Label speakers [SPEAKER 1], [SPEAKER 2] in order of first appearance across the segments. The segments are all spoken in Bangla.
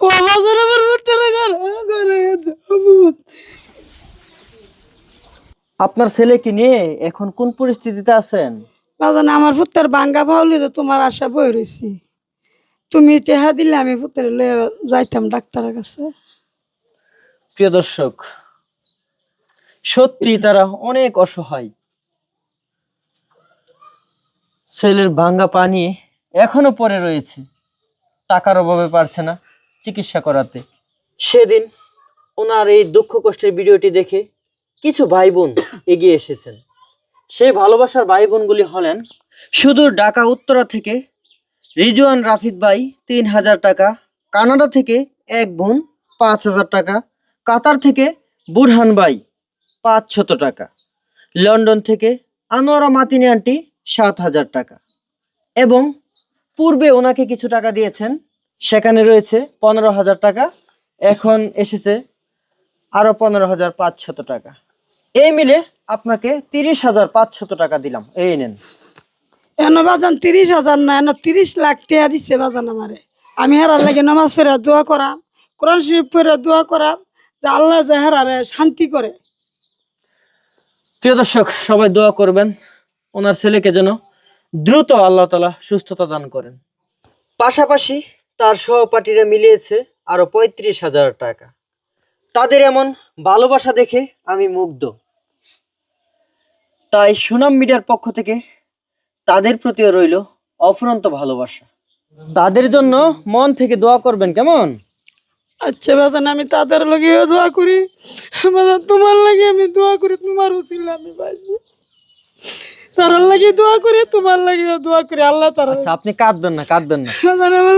[SPEAKER 1] ও বাজার আমার করে ভূত
[SPEAKER 2] আপনার ছেলেকে নিয়ে এখন কোন পরিস্থিতিতে আছেন?
[SPEAKER 1] বাজান আমার পুত্রের বাঙ্গা ভাউলি তো তোমার আশা বই রয়েছি তুমি টেহা দিলে আমি পুত্রের লয়ে যাইতাম ডাক্তারের কাছে।
[SPEAKER 2] প্রিয় দর্শক সত্যি তারা অনেক অসহায়। ছেলের ভাঙ্গা পানি এখনও পড়ে রয়েছে। টাকার অভাবে পারছে না। চিকিৎসা করাতে। সেদিন ওনার এই দুঃখ কষ্টের ভিডিওটি দেখে কিছু ভাই বোন এগিয়ে এসেছেন। সেই ভালোবাসার ভাই বোনগুলি হলেন সুদূর ঢাকা, উত্তরা থেকে রিজওয়ান রাফিক ভাই তিন হাজার টাকা, কানাডা থেকে এক বোন পাঁচ হাজার টাকা, কাতার থেকে বুরহান ভাই পাঁচ শত টাকা, লন্ডন থেকে আনোয়ারা মাতিনি আন্টি সাত হাজার টাকা এবং পূর্বে ওনাকে কিছু টাকা দিয়েছেন সেখানে রয়েছে পনেরো হাজার টাকা। এখন এসেছে আরও পনেরো হাজার পাঁচশত টাকা। এই মিলে আপনাকে তিরিশ হাজার পাঁচশত টাকা দিলাম। এই নেন।
[SPEAKER 1] এন বাজান তিরিশ হাজার না এন তিরিশ লাখ টাকা দিচ্ছে বাজান আমারে। আমি হেরার লাগে নামাজ পড়ে দোয়া করাম কোরআন শরীফ পড়ে দোয়া করাম যে আল্লাহ যে হেরারে শান্তি করে।
[SPEAKER 2] প্রিয় দর্শক সবাই দোয়া করবেন। ওনার ছেলেকে যেন দ্রুত আল্লাহ তালা সুস্থতা দান করেন। পাশাপাশি তার সহপাঠীরা মিলিয়েছে আরও পঁয়ত্রিশ হাজার টাকা। তাদের এমন ভালোবাসা দেখে আমি মুগ্ধ। তাই সুনাম মিডিয়ার পক্ষ থেকে তাদের প্রতিও রইল অফুরন্ত ভালোবাসা। তাদের জন্য মন থেকে দোয়া করবেন কেমন?
[SPEAKER 1] আচ্ছা বাজান, আমি তাদের লগে দোয়া করি। তোমার লাগে আমি দোয়া করি, তোমার উচিল আমি পাইছি লাগে দোয়া করি তোমার লাগে দোয়া করি আল্লাহ তারা
[SPEAKER 2] আচ্ছা আপনি কাঁদবেন না কাঁদবেন না।
[SPEAKER 1] আমার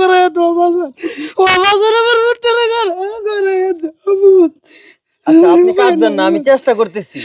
[SPEAKER 1] করে দোয়া বাজার ও বাজার আমার করে
[SPEAKER 2] আচ্ছা আপনি কাঁদবেন না আমি চেষ্টা করতেছি।